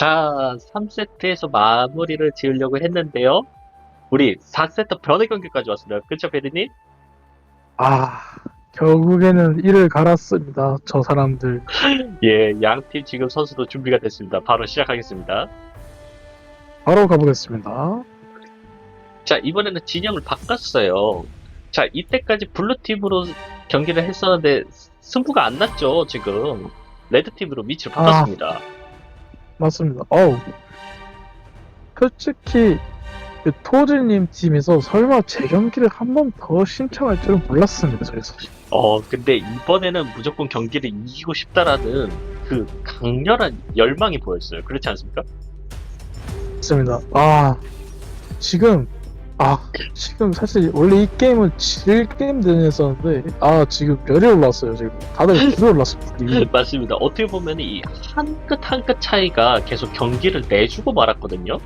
자, 3세트에서 마무리를 지으려고 했는데요. 우리 4세트 변의 경기까지 왔습니다. 그쵸, 베리님? 아, 결국에는 이를 갈았습니다. 저 사람들. 예, 양팀 지금 선수도 준비가 됐습니다. 바로 시작하겠습니다. 바로 가보겠습니다. 자, 이번에는 진영을 바꿨어요. 자, 이때까지 블루팀으로 경기를 했었는데 승부가 안 났죠, 지금. 레드팀으로 위치를 아. 바꿨습니다. 맞습니다. 어우. 솔직히, 그 토즈님 팀에서 설마 제 경기를 한 번 더 신청할 줄은 몰랐습니다, 저에서. 어, 근데 이번에는 무조건 경기를 이기고 싶다라는 그 강렬한 열망이 보였어요. 그렇지 않습니까? 맞습니다. 아, 지금, 아, 지금 사실 원래 이 게임을 질 게임들은 했었는데, 아, 지금 열이 올랐어요, 지금. 다들 불이 올랐습니다. 이미. 맞습니다. 어떻게 보면 이 한 끗 한 끗 차이가 계속 경기를 내주고 말았거든요.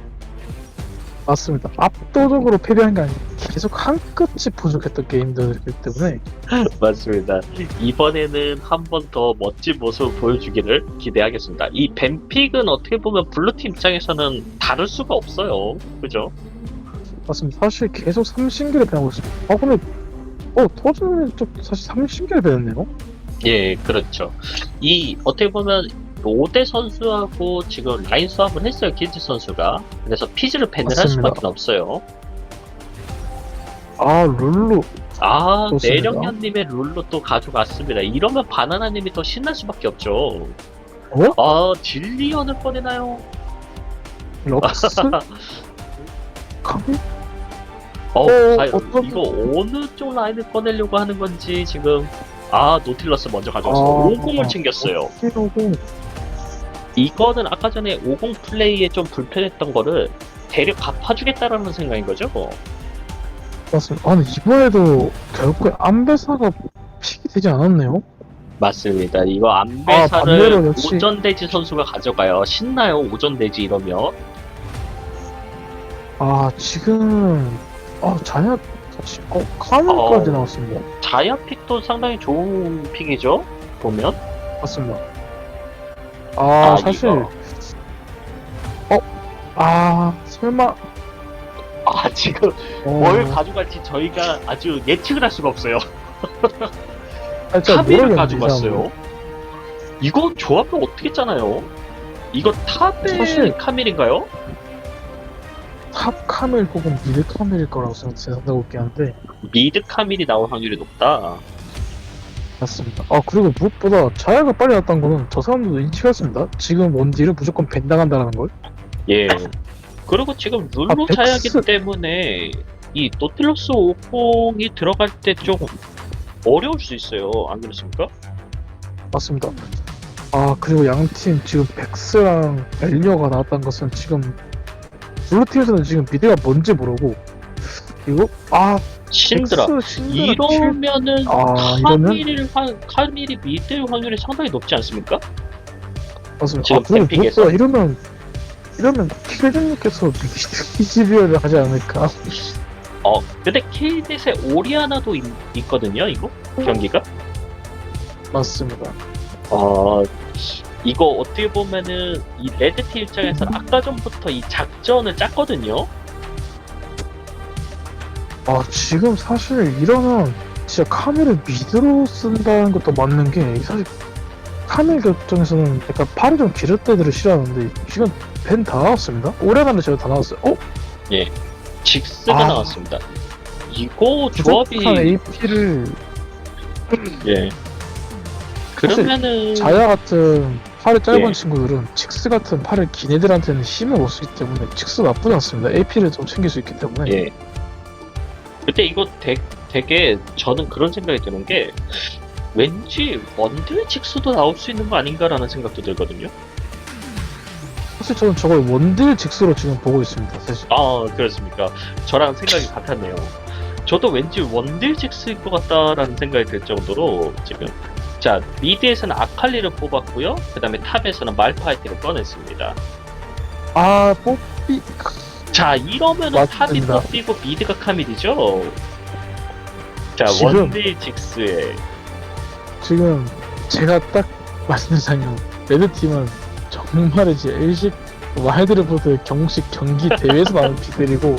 맞습니다. 압도적으로 패배한 게 아니고, 계속 한 끗이 부족했던 게임들이기 때문에, 맞습니다. 이번에는 한 번 더 멋진 모습을 보여주기를 기대하겠습니다. 이 뱀픽은 어떻게 보면 블루팀 입장에서는 다를 수가 없어요. 그죠? 맞습니다. 사실 계속 삼신기를 배우고 있습니다. 아, 근데, 어, 토즈님 좀 사실 삼신기를 배웠네요? 예, 그렇죠. 이 어떻게 보면 5대 선수하고 지금 라인 수합을 했어요, 키즈 선수가. 그래서 피즈를 밴을 할 맞습니다. 수밖에 없어요. 아, 룰루. 아, 좋습니다. 내령현님의 룰로 또 가져갔습니다. 이러면 바나나님이 더 신날 수밖에 없죠. 어? 아, 딜리언을 꺼내나요? 럭스? 카 미? 어, 어, 과연 어떤- 이거 어느 쪽 라인을 꺼내려고 하는 건지 지금 아 노틸러스 먼저 가져왔어요. 아, 50을 아, 챙겼어요. 키로고 이거는 아까 전에 50 플레이에 좀 불편했던 거를 대략 갚아주겠다라는 생각인 거죠. 맞습니다. 아, 근데 이번에도 결국에 안배사가 픽이 되지 않았네요? 맞습니다. 이거 아, 안배사를 반대로 역시- 오전돼지 선수가 가져가요. 신나요 오전돼지 이러면. 아, 지금, 아, 자야, 다시, 어, 카멜까지 어. 나왔습니다. 자야 픽도 상당히 좋은 픽이죠. 보면. 맞습니다. 아, 아, 사실, 이거. 어, 아, 설마, 아 지금 어, 뭘 가져갈지 저희가 아주 예측을 할 수가 없어요. 아, 진짜 이 사람은. 왔어요. 이거 조합을 어떻게 짜나요? 이거 탑의 사실- 카밀인가요? 탑 카멜 혹은 미드 카멜일 거라고 생각하고 있긴 한데, 미드 카밀이 나올 확률이 높다. 맞습니다. 아, 그리고 무엇보다 자야가 빨리 났다는 거는 저 사람들도 인식했습니다. 지금 원딜을 무조건 밴당한다는 걸. 예. 그리고 지금 룰루 아, 차야기 때문에 이 노틸러스 50이 들어갈 때 좀 어려울 수 있어요. 안 그렇습니까? 맞습니다. 아 그리고 양 팀 지금 백스랑 엘리어가 나왔다는 것은 지금 블루팀에서는 지금 미드가 뭔지 모르고 이거 아 신드라. 백스 신드라 킬- 이러면은 아 카밀이 확- 카밀이 미드일 확률이 상당히 높지 않습니까? 맞습니다. 지금 아 그리고 뱀픽에서. 무엇보다 이러면 이러면 킬드님께서 미드비어를 하지 않을까? 어, 근데 케이넷의 오리아나도 있, 있거든요, 이거? 경기가? 맞습니다. 어, 이거 어떻게 보면은 이 레드팀 입장에서는 아까 전부터 이 작전을 짰거든요. 아 지금 사실 이러면 진짜 카멜을 미드로 쓴다는 것도 맞는 게 사실 카멜 결정에서는 약간 팔이 좀 길을 때들을 싫어하는데 지금 벤 다 나왔습니다. 오래간에 제가 다 나왔어요. 어? 직스가 아. 나왔습니다. 이거 조합이 부족한 AP를 예. 그러면은 자야 같은 팔이 짧은 예. 친구들은 칙스 같은 팔을 긴 애들한테는 힘을 못 쓰기 때문에 칙스 나쁘지 않습니다. AP를 좀 챙길 수 있기 때문에 예. 근데 이거 되, 되게 저는 그런 생각이 드는 게 왠지 원딜 직수도 나올 수 있는 거 아닌가라는 생각도 들거든요. 사실 저는 저걸 원딜 직스로 지금 보고 있습니다. 사실 아 그렇습니까? 저랑 생각이 같았네요. 저도 왠지 원딜 직스일 것 같다라는 생각이 들 정도로 지금 자 미드에서는 아칼리를 뽑았고요. 그 다음에 탑에서는 말파이트를 꺼냈습니다. 아 뽀삐 자 이러면은 탑이 맞습니다. 뽑히고 미드가 카밀이죠. 자 지금- 원딜 직스에 지금 제가 딱 말씀드리자면 레드 팀은 정말이지 LC 와이드리보드 경식 경기 대회에서 나온 피들이고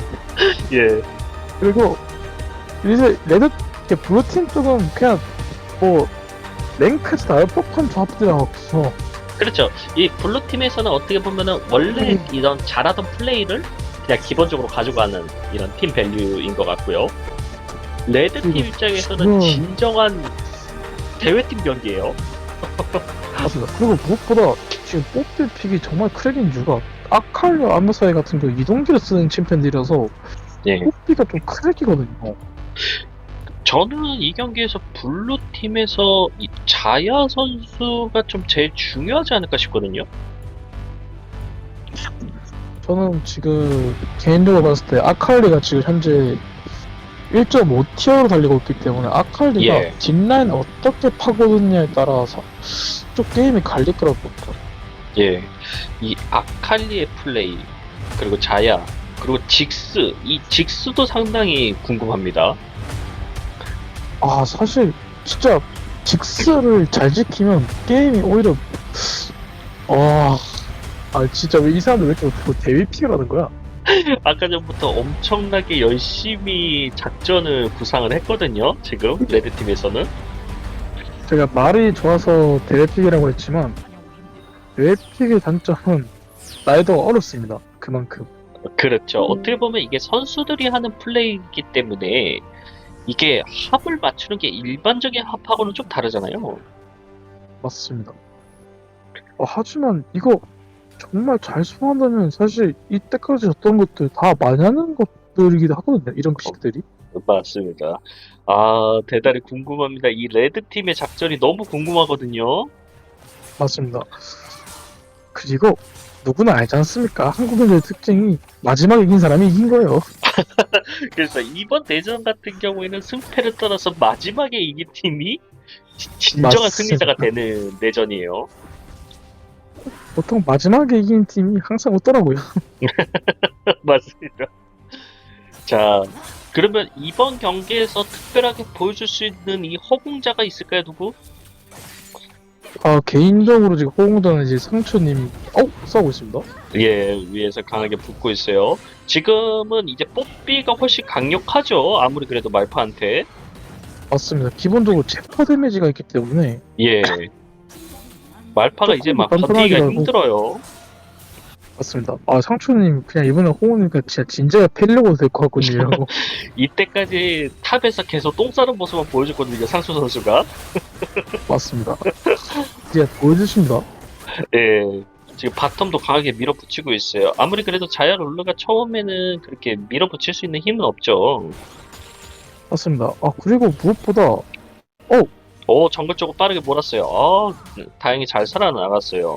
예. 그리고 이제 레드 이렇게 블루팀 쪽은 그냥 뭐 랭크에서 나올 법한 조합들이라서 그렇죠. 이 블루 팀에서는 어떻게 보면은 원래 음. 이런 잘하던 플레이를 그냥 기본적으로 가져가는 이런 팀 밸류인 것 같고요. 레드팀 그리고 입장에서는 지금- 진정한 대회팀 경기예요. 맞습니다. 그리고 무엇보다 지금 뽑힐 픽이 정말 크랙인 이유가 아칼리와 암사이 같은 경우 이동기를 쓰는 챔피언들이라서 예. 뽑기가 좀 크랙이거든요. 저는 이 경기에서 블루 팀에서 이 자야 선수가 좀 제일 중요하지 않을까 싶거든요. 저는 지금 개인적으로 봤을 때 아칼리가 지금 현재 1.5티어로 달리고 있기 때문에 아칼리가 예. 뒷라인 어떻게 파고드느냐에 따라서 좀 게임이 갈릴 거라고 봅니다. 예. 이 아칼리의 플레이, 그리고 자야, 그리고 직스, 이 직스도 상당히 궁금합니다. 아 사실 진짜 직스를 잘 지키면 게임이 오히려 와... 아 진짜 왜 이 사람들 왜 이렇게 뭐 대위 픽을 거야? 아까 전부터 엄청나게 열심히 작전을 구상을 했거든요. 지금 레드팀에서는. 제가 말이 좋아서 대회 픽이라고 했지만 대회 픽의 단점은 나이도가 어렵습니다. 그만큼. 그렇죠. 음. 어떻게 보면 이게 선수들이 하는 플레이이기 때문에 이게 합을 맞추는 게 일반적인 합하고는 좀 다르잖아요. 맞습니다. 어, 하지만 이거 정말 잘 소화한다면 사실 이때까지 졌던 것들 다 많이 하는 것들이기도 하거든요. 이런 픽들이. 맞습니다. 아, 대단히 궁금합니다. 이 레드 팀의 작전이 너무 궁금하거든요. 맞습니다. 그리고 누구나 알지 않습니까? 한국인의 특징이 마지막에 이긴 사람이 이긴 거예요. 그래서 이번 대전 같은 경우에는 승패를 떠나서 마지막에 이긴 팀이 지- 진정한 맞습니다. 승리자가 되는 내전이에요. 보통 마지막에 이긴 팀이 항상 웃더라고요. 맞습니다. 자, 그러면 이번 경기에서 특별하게 보여줄 수 있는 이 허공자가 있을까요, 누구? 아 개인적으로 지금 호응도는 이제 상처님 어 싸우고 있습니다. 예, 위에서 강하게 붙고 있어요. 지금은 이제 뽀삐가 훨씬 강력하죠. 아무리 그래도 말파한테. 맞습니다. 기본적으로 체퍼 데미지가 있기 때문에 예. 말파가 이제 막 조금 버티기가 뻔뻔하게 힘들어요. 맞습니다. 아 상처님 그냥 이번에 호응이니까 진짜 진짜가 패려고 될 것 같거든요. 이때까지 탑에서 계속 똥 싸는 모습만 보여줬거든요, 상수 선수가. 맞습니다. 이제 보여주십니다. 예. 지금 바텀도 강하게 밀어붙이고 있어요. 아무리 그래도 자야 롤러가 처음에는 그렇게 밀어붙일 수 있는 힘은 없죠. 맞습니다. 아 그리고 무엇보다 오, 정글 쪽으로 빠르게 몰았어요. 아, 다행히 잘 살아나갔어요.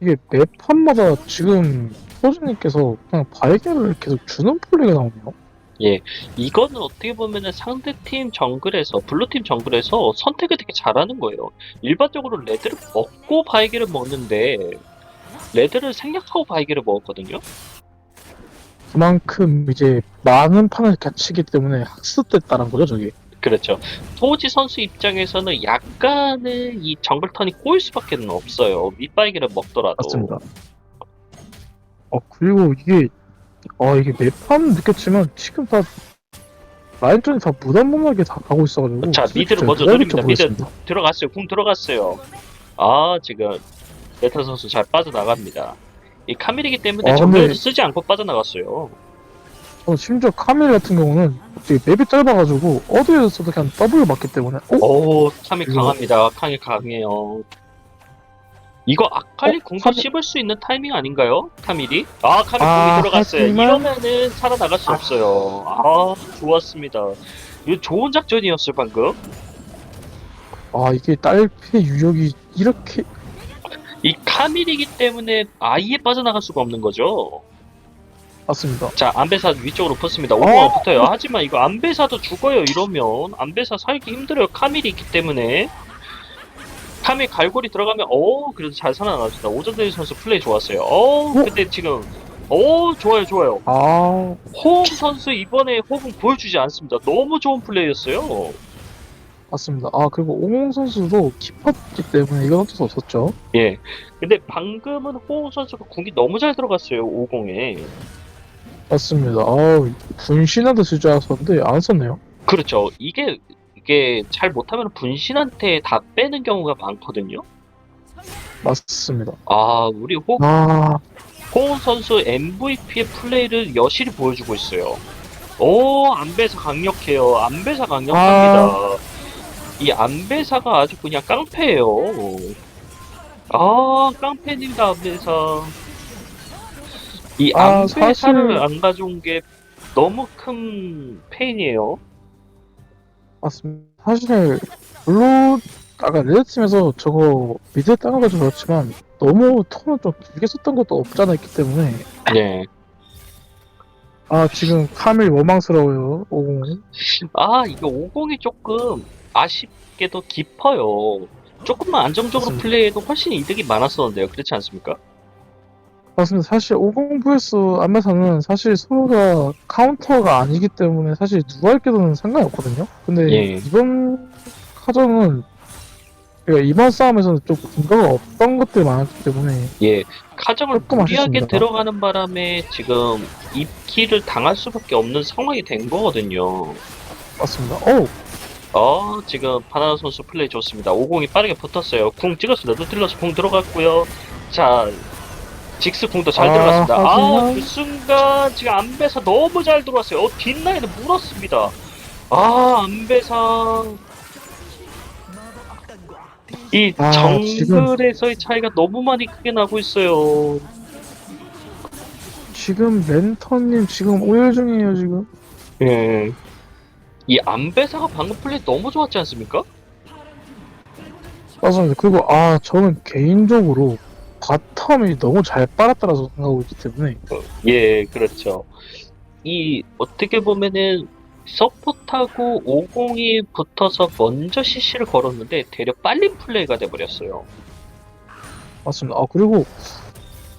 이게 매 판마다 지금 소주님께서 그냥 발견을 계속 주는 플레이가 나오네요. 이거는 어떻게 보면은 상대팀 정글에서, 블루팀 정글에서 선택을 되게 잘하는 거예요. 일반적으로 레드를 먹고 바이게를 먹는데, 레드를 생략하고 바이게를 먹었거든요. 그만큼 이제 많은 판을 갖추기 때문에 학습됐다는 거죠, 저게. 그렇죠. 토지 선수 입장에서는 약간의 이 정글 턴이 꼬일 수밖에 없어요. 밑바이게를 먹더라도. 맞습니다. 어 그리고 이게 아 이게 매판 느꼈지만 지금 다 라인전이 다 무단무하게 다 가고 있어가지고 자, 미드를 잘 먼저 노립니다. 미드. 들어갔어요. 궁 들어갔어요. 아, 지금 메타 선수 잘 빠져나갑니다. 이 카밀이기 때문에 아, 정면도 근데- 쓰지 않고 빠져나갔어요. 어, 심지어 카밀 같은 경우는 되게 맵이 짧아가지고 어디에서도 그냥 더블 맞기 때문에 어? 오, 카밀 이거- 강합니다. 카밀 강해요. 이거 아칼리 어, 궁도 카밀- 씹을 수 있는 타이밍 아닌가요? 카밀이? 아, 카밀 아, 궁이 들어갔어요. 하지만- 이러면은 살아나갈 수 없어요. 아, 좋았습니다. 이거 좋은 작전이었어요, 방금. 아 이게 딸피의 유력이 이렇게 이 카밀이기 때문에 아예 빠져나갈 수가 없는 거죠. 맞습니다. 자, 안배사 위쪽으로 붙습니다. 어? 오버가 붙어요. 하지만 이거 안배사도 죽어요. 이러면 안배사 살기 힘들어요. 카밀이 있기 때문에. 카밀 갈고리 들어가면 어 그래도 잘 살아나갑니다. 오전대리 선수 플레이 좋았어요. 어 근데 지금 어 좋아요 좋아요. 아 호응 선수 이번에 호응 보여주지 않습니다. 너무 좋은 플레이였어요. 맞습니다. 아 그리고 오공 선수도 깊었기 때문에 이건 어쩔 수 없었죠. 예. 근데 방금은 호우 선수가 궁이 너무 잘 들어갔어요, 50에. 맞습니다. 아우 분신하듯 쓸줄 알았었는데 안 썼네요. 그렇죠. 이게, 이게 잘 못하면 분신한테 다 빼는 경우가 많거든요. 맞습니다. 아, 우리 호, 아 호우 선수 MVP의 플레이를 여실히 보여주고 있어요. 오, 안배사 강력해요. 안배사 강력합니다. 이 안배사가 아주 그냥 깡패예요. 아, 깡패입니다, 안배사. 이 아, 안배사를 사실- 안 가져온 게 너무 큰 페인이에요. 맞습니다. 사실 물론 아까 레드팀에서 저거 미드 땅을 가지고 그렇지만 너무 턴을 좀 길게 썼던 것도 없지 않아 있기 때문에 네. 아 지금 카밀 원망스러워요 오공 아, 이게 50이 조금 아쉽게도 깊어요. 조금만 안정적으로 맞습니다. 플레이해도 훨씬 이득이 많았었는데요. 그렇지 않습니까? 맞습니다. 사실 50 vs 안메사는 사실 서로가 카운터가 아니기 때문에 사실 누가 이겨도는 상관이 없거든요. 근데 예. 이번 카정은 그러니까 이번 싸움에서는 좀 근거가 없던 것들이 많았기 때문에 예, 카정을 조금 무리하게 아쉽습니다. 들어가는 바람에 지금 입기를 당할 수밖에 없는 상황이 된 거거든요. 맞습니다. 어우 어, 지금 바나나 선수 플레이 좋습니다. 50이 빠르게 붙었어요. 궁 찍었습니다. 노틸러스 궁 들어갔고요. 자, 직스 궁도 잘 아, 들어갔습니다. 아, 하지만- 그 순간 지금 안배사 너무 잘 들어왔어요. 어, 뒷라인을 물었습니다. 아, 안배사. 이 아, 정글에서의 차이가 너무 많이 크게 나고 있어요. 지금 랜턴님 지금 오열 중이에요 지금. 예. 이 안배사가 방금 플레이 너무 좋았지 않습니까? 맞습니다. 그리고 아 저는 개인적으로 바텀이 너무 잘 빨았다라고 생각하고 있기 때문에 예, 그렇죠. 이 어떻게 보면은 서포트하고 50이 붙어서 먼저 CC를 걸었는데 되려 빨리 플레이가 돼버렸어요. 맞습니다. 아 그리고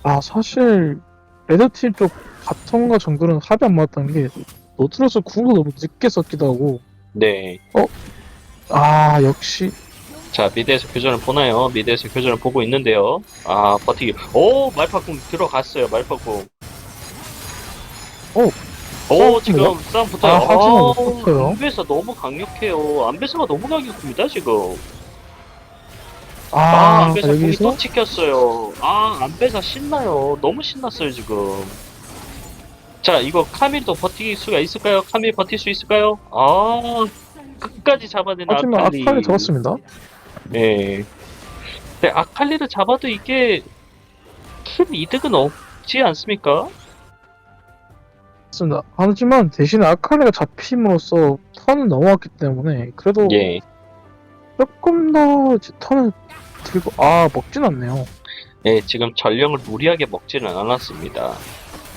아 사실 레드팀 쪽 바텀과 정글은 합이 안 맞았다는 게 노트러스 궁도 너무 늦게 썼기도 하고 네. 아 역시 자, 미드에서 교전을 보나요? 미드에서 교전을 보고 있는데요. 아, 버티기. 오, 말파궁 들어갔어요, 말파궁. 오, 오, 싸움 지금? 싸움 붙어요. 아, 하지만 아, 못 붙어요. 안배사 너무 강력해요. 안배사가 너무 강력합니다, 지금. 아, 아, 안배사 궁이 여기서 또 찍혔어요. 아, 안배사 신나요. 너무 신났어요, 지금. 자, 이거 카밀도 버틸 수가 있을까요? 카밀 버틸 수 있을까요? 아, 끝까지 잡아내는 하지만 아칼리. 아칼리 잡았습니다. 네. 근데 아칼리를 잡아도 이게 큰 이득은 없지 않습니까? 맞습니다. 하지만 대신에 아칼리가 잡힘으로써 턴은 넘어왔기 때문에 그래도 예. 조금 더 이제 턴을 들고 아 먹진 않네요. 네, 지금 전령을 무리하게 먹지는 않았습니다.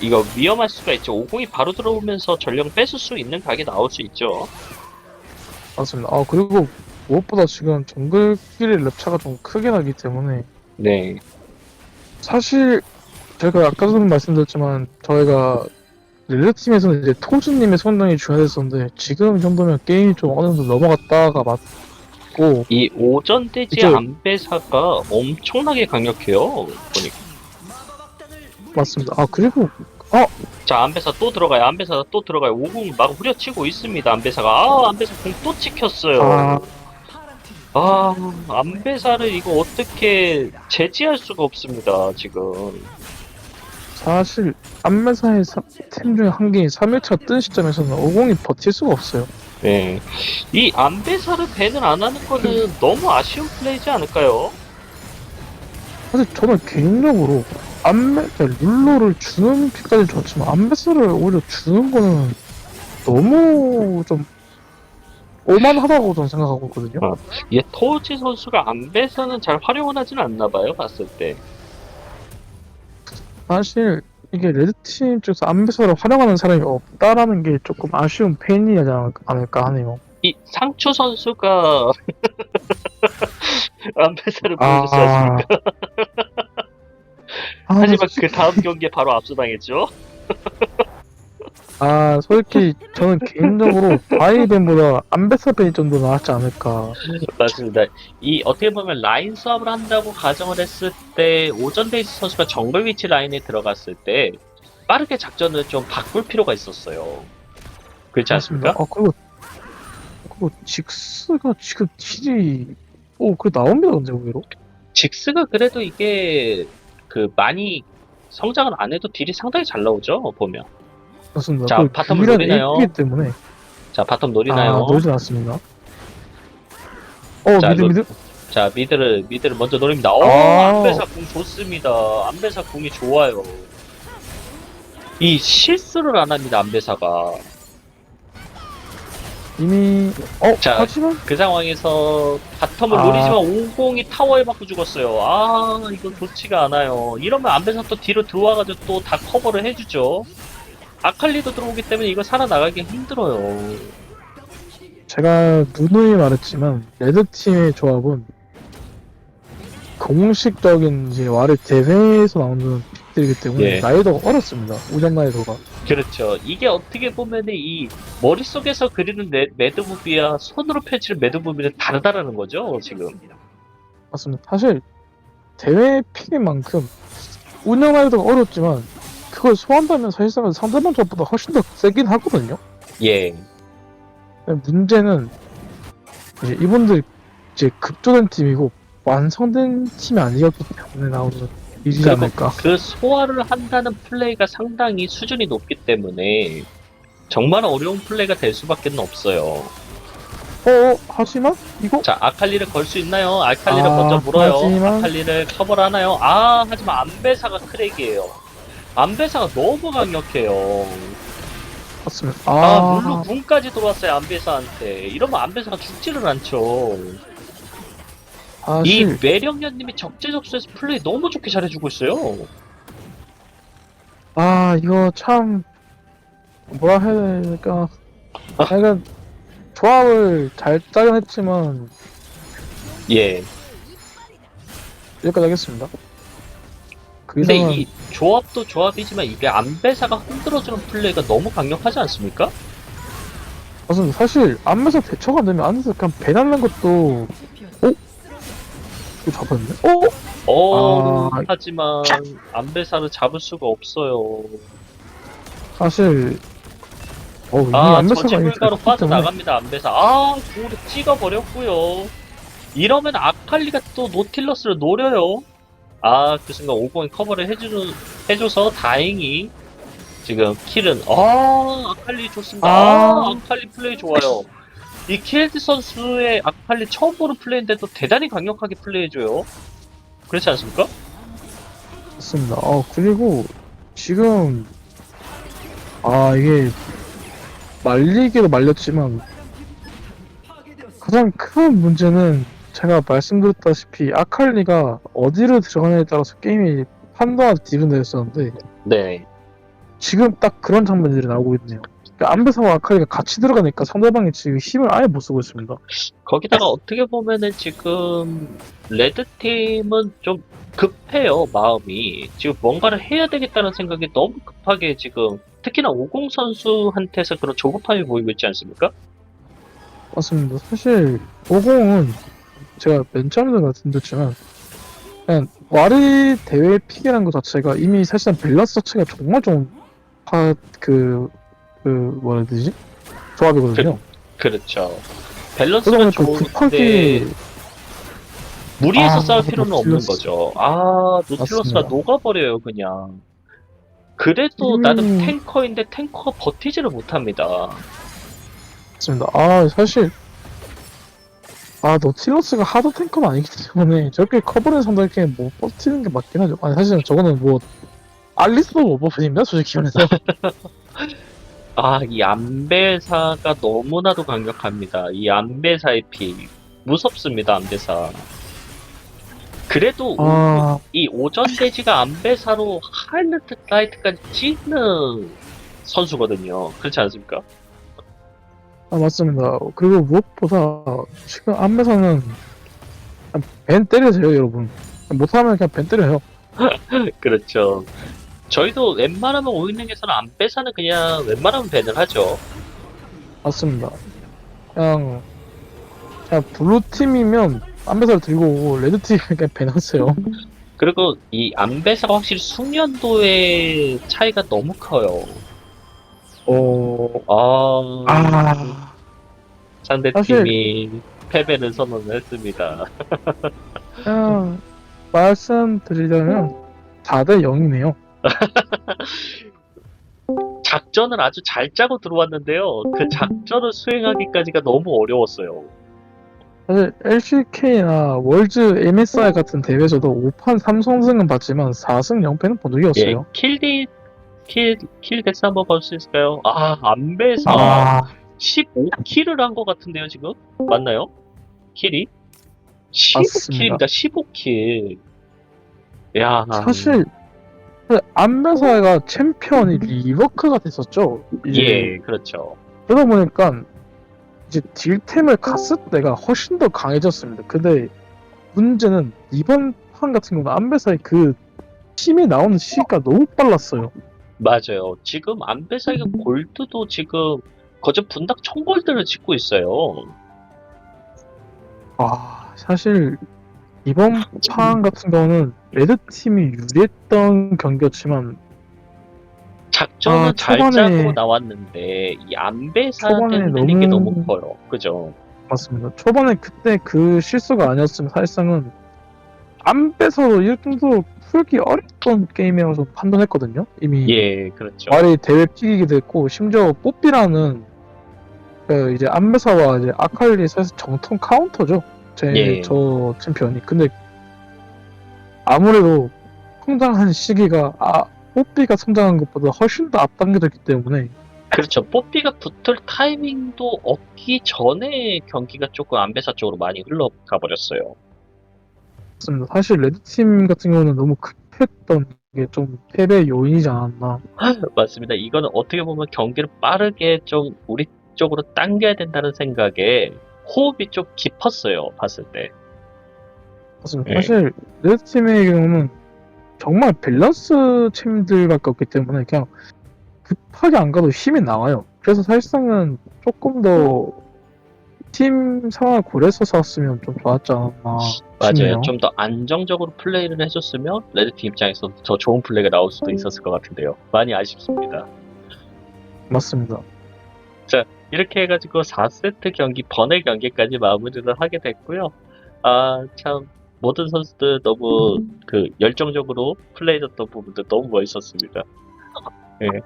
이거 위험할 수가 있죠. 50이 바로 들어오면서 전령 뺏을 수 있는 각이 나올 수 있죠. 맞습니다. 아 그리고 무엇보다 지금 정글끼리 랩차가 좀 크게 나기 때문에 네. 사실 제가 아까 도 말씀드렸지만 저희가 릴레팀에서는 이제 토즈님의 성능이 중요했었는데 지금 정도면 게임이 좀 어느 정도 넘어갔다가 맞고 이 오전 대지 이제- 안배사가 엄청나게 강력해요. 보니까. 맞습니다. 아 그리고 자, 안배사 또 들어가요. 안배사 또 들어가요. 50이 막 후려치고 있습니다. 안배사가. 아, 안배사 공 또 찍혔어요. 아 아, 안배사를 이거 어떻게 제지할 수가 없습니다, 지금. 사실 안메사의 팀 중에 한 개인 3일차 뜬 시점에서는 50이 버틸 수가 없어요. 네. 이 안배사를 밴을 안 하는 거는 너무 아쉬운 플레이지 않을까요? 사실 저는 개인적으로 안메 룰러를 주는 픽까지 좋지만 안메사를 오히려 주는 거는 너무 좀 오만하다고 저는 생각하고 있거든요. 어. 이 토지 선수가 안배사는 잘 활용을 하진 않나 봐요, 봤을 때. 사실 이게 레드팀 쪽에서 안메사를 활용하는 사람이 없다라는 게 조금 아쉬운 페인이지 않을까 하네요. 이 상추 선수가 안배사를 아, 보여줬지 않습니까? 아, 하지만 솔직히- 그 다음 경기에 바로 압수당했죠. 아 솔직히 저는 개인적으로 바이벤보다 안베사벤이 좀 더 나았지 않을까 맞습니다. 이 어떻게 보면 라인 수업을 한다고 가정을 했을 때 오전 데이스 선수가 정글 위치 라인에 들어갔을 때 빠르게 작전을 좀 바꿀 필요가 있었어요. 그렇지 않습니까? 아 그리고 그리고 직스가 지금 딜이 오 그래 나옵니다 근데 의외로 직스가 그래도 이게 그 많이 성장을 안 해도 딜이 상당히 잘 나오죠 보면. 맞습니다 자, 그 바텀을 유일한 노리나요? AP이기 때문에 자 바텀 노리나요? 아 노리지 않습니다 어 자, 미드 노- 미드 자 미드를 미드를 먼저 노립니다. 오 아. 안배사 궁 좋습니다. 안배사 궁이 좋아요. 이 실수를 안 합니다 안배사가. 이미 어 자, 하지만 그 상황에서 바텀을 아. 노리지만 오공이 타워에 맞고 죽었어요. 아, 이거 좋지가 않아요. 이러면 안배사 또 뒤로 들어와가지고 또 다 커버를 해주죠. 아칼리도 들어오기 때문에 이거 살아나가기 힘들어요. 제가 누누이 말했지만 레드팀의 조합은 공식적인 이제 와르 대회에서 나오는 픽들이기 때문에 예. 나이도가 어렵습니다 우정 나이도가 그렇죠. 이게 어떻게 보면은 이 머릿속에서 그리는 레- 매드무비와 손으로 펼치는 매드무비는 다르다라는 거죠, 지금. 맞습니다 사실 대회 픽인 만큼 운영 나이도가 어렵지만 그걸 소화한다면 사실상 상대방 조합보다 훨씬 더 세긴 하거든요 예. 문제는 이제 이분들 이제 급조된 팀이고 완성된 팀이 아니었기 때문에 나오는 일이지 그리고 않을까 그 소화를 한다는 플레이가 상당히 수준이 높기 때문에 정말 어려운 플레이가 될 수밖에 없어요. 어 하지만 이거 자, 아칼리를 걸 수 있나요? 아칼리를 아, 먼저 물어요. 하지만- 아칼리를 커버를 하나요? 아, 하지만 안배사가 크랙이에요. 안배사가 너무 강력해요. 맞습니다 아, 아, 물론 군까지 들어왔어요, 안배사한테. 이러면 안배사가 죽지를 않죠. 이 사실 매력녀님이 적재적소에서 플레이 너무 좋게 잘해주고 있어요. 아 이거 참 뭐라 해야 될까 약간 조합을 잘 짜긴 했지만 예. 여기까지 하겠습니다 그 근데 이상은 이 조합도 조합이지만 이게 안배사가 흔들어주는 플레이가 너무 강력하지 않습니까? 맞습니다 사실 안면서 대처가 안 되면 안에서 그냥 배달는 것도 어? 이거 잡았네? 어? 어, 아. 하지만 안배사를 잡을 수가 없어요. 사실 어 아, 안면서가 저지불가로 빠져나갑니다, 안배사. 아, 공으로 찍어버렸고요. 이러면 아칼리가 또 노틸러스를 노려요. 아, 그 순간 오공이 커버를 해주, 해줘서 다행히 지금 킬은, 아, 아칼리 좋습니다. 아, 아. 아칼리 플레이 좋아요. 이 킬드 선수의 아칼리 처음 보는 플레이인데도 대단히 강력하게 플레이해줘요. 그렇지 않습니까? 맞습니다 어 그리고 지금 아 이게 말리기도 말렸지만 가장 큰 문제는 제가 말씀드렸다시피 아칼리가 어디로 들어가냐에 따라서 게임이 판도가 디분되었었는데 네. 지금 딱 그런 장면들이 나오고 있네요. 그러니까 안배사와 아칼리가 같이 들어가니까 상대방이 지금 힘을 아예 못 쓰고 있습니다. 거기다가 어떻게 보면은 지금 레드팀은 좀 급해요 마음이 지금 뭔가를 해야 되겠다는 생각이 너무 급하게 지금 특히나 50 선수한테서 그런 조급함이 보이고 있지 않습니까? 맞습니다. 사실 50은 제가 맨 처음에도 말씀드렸지만 그냥 와리 대회 픽이라는 것 자체가 이미 사실상 밸런스 자체가 정말 좀그 그 뭐라 해야 되지? 조합이거든요. 그 렇죠 그러다 밸런스는 보니까 좋은데 급하게 무리해서 아, 싸울 필요는 없는 노틸러스. 거죠 아 노틸러스가. 녹아버려요 그냥 그래도 음. 나는 탱커인데 탱커가 버티지를 못합니다 맞습니다. 아 사실 아 노틸러스가 하드 탱커는 아니기 때문에 저렇게 커버는 상대에게 못 버티는 게 맞긴 하죠. 아니 사실 저거는 뭐 알리스도 못 버팁니다. 솔직히 말해서 아, 이 안배사가 너무나도 강력합니다. 이 안배사의 피. 무섭습니다, 안배사. 그래도 아 이 오전 대지가 안배사로 하이라이트 라이트까지 찍는 선수거든요. 그렇지 않습니까? 아, 맞습니다. 그리고 무엇보다 지금 안매사는 벤 때려세요, 여러분. 못하면 그냥 벤 때려요. 그렇죠. 저희도 웬만하면 오인행에서는 안 빼서는 그냥 웬만하면 밴을 하죠. 맞습니다. 그냥 그냥 블루 팀이면 안배사를 들고 오고 레드 팀 그냥 배놨어요. 그리고 이 안배사가 확실히 숙련도의 차이가 너무 커요. 어, 아, 아, 상대 사실- 팀이 패배를 선언했습니다. 그냥 말씀드리자면 4대 0이네요. 작전을 아주 잘 짜고 들어왔는데요. 그 작전을 수행하기까지가 너무 어려웠어요. 사실 LCK나 월즈 MSI 같은 대회에서도 5판 3성승은 봤지만 4승 0패는 예, 보득이었어요. 킬디 킬, 킬 데스 한번 볼수 있을까요? 아, 안배사 아, 15킬을 한 것 같은데요, 지금? 맞나요? 킬이? 맞습니다. 15킬입니다, 15킬. 야, 사실 안배사가 챔피언이 리버크가 됐었죠. 이제 예, 그렇죠. 그러다 보니까 이제 딜템을 갔을 때가 훨씬 더 강해졌습니다. 근데 문제는 이번 판 같은 경우는 안배사의 그 팀이 나오는 시기가 너무 빨랐어요. 맞아요. 지금 안배사의 골드도 지금 거저 분당 천골드를 찍고 있어요. 아 사실 이번 판 같은 경우는 레드 팀이 유리했던 경기였지만 작전은 아, 잘 초반에- 짜고 나왔는데 이 안배사한테 초반에 흔들린 게 너무- 너무 커요. 그죠? 맞습니다. 초반에 그때 그 실수가 아니었으면 사실상은 안이 정도 풀기 어렵던 게임이라서 판단했거든요. 이미 예, 그렇죠. 말이 대회 픽이게 됐고 심지어 뽀삐라는 그 이제 안배사와 이제 아칼리 사실 정통 카운터죠. 제 예. 저 챔피언이 근데 아무래도 성장한 시기가 아 뽀삐가 성장한 것보다 훨씬 더 앞당겨졌기 때문에 그렇죠. 뽀삐가 붙을 타이밍도 없기 전에 경기가 조금 안배사 쪽으로 많이 흘러가 버렸어요. 맞습니다. 사실 레드팀 같은 경우는 너무 급했던 게 좀 패배 요인이지 않았나. 맞습니다. 이거는 어떻게 보면 경기를 빠르게 좀 우리 쪽으로 당겨야 된다는 생각에 호흡이 좀 깊었어요. 봤을 때. 맞습니다. 네. 사실 레드 팀의 경우는 정말 밸런스 팀들밖에 없기 때문에 그냥 급하게 안 가도 힘이 나와요. 그래서 사실상은 조금 더 팀 상황을 고려해서 샀으면 좀 좋았지 않았나 맞아요. 싶네요. 좀 더 안정적으로 플레이를 해줬으면 레드팀 입장에서 더 좋은 플레이가 나올 수도 있었을 것 같은데요. 많이 아쉽습니다. 맞습니다. 이렇게 해가지고 4세트 경기, 번외 경기까지 마무리를 하게 됐고요. 아, 참, 모든 선수들 너무 그 열정적으로 플레이했던 부분도 너무 멋있었습니다. 예.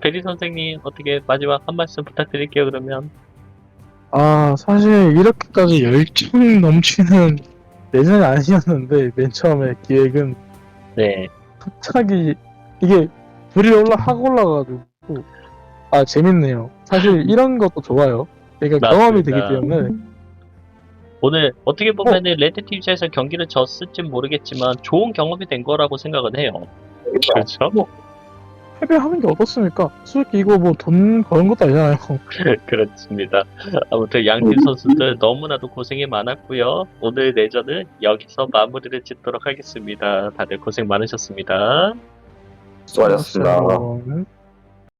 베리 선생님, 어떻게 마지막 한 말씀 부탁드릴게요, 그러면. 아 사실 이렇게까지 열정 넘치는 내전이 아니었는데 맨 처음에 기획은 네. 갑자기 이게 불이 올라 하고 올라가가지고 아 재밌네요. 사실 이런 것도 좋아요. 그러니까 경험이 되기 맞습니다. 때문에 오늘 어떻게 보면 은 레드팀 입장에서 경기를 졌을진 모르겠지만 좋은 경험이 된 거라고 생각은 해요. 그렇죠? 패배하는 게 어떻습니까? 솔직히 이거 뭐 돈 버는 것도 아니잖아요. 그렇습니다. 아무튼 양팀 선수들 너무나도 고생이 많았고요. 오늘 내전은 여기서 마무리를 짓도록 하겠습니다. 다들 고생 많으셨습니다. 수고하셨습니다. 그래서